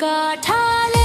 काठा ले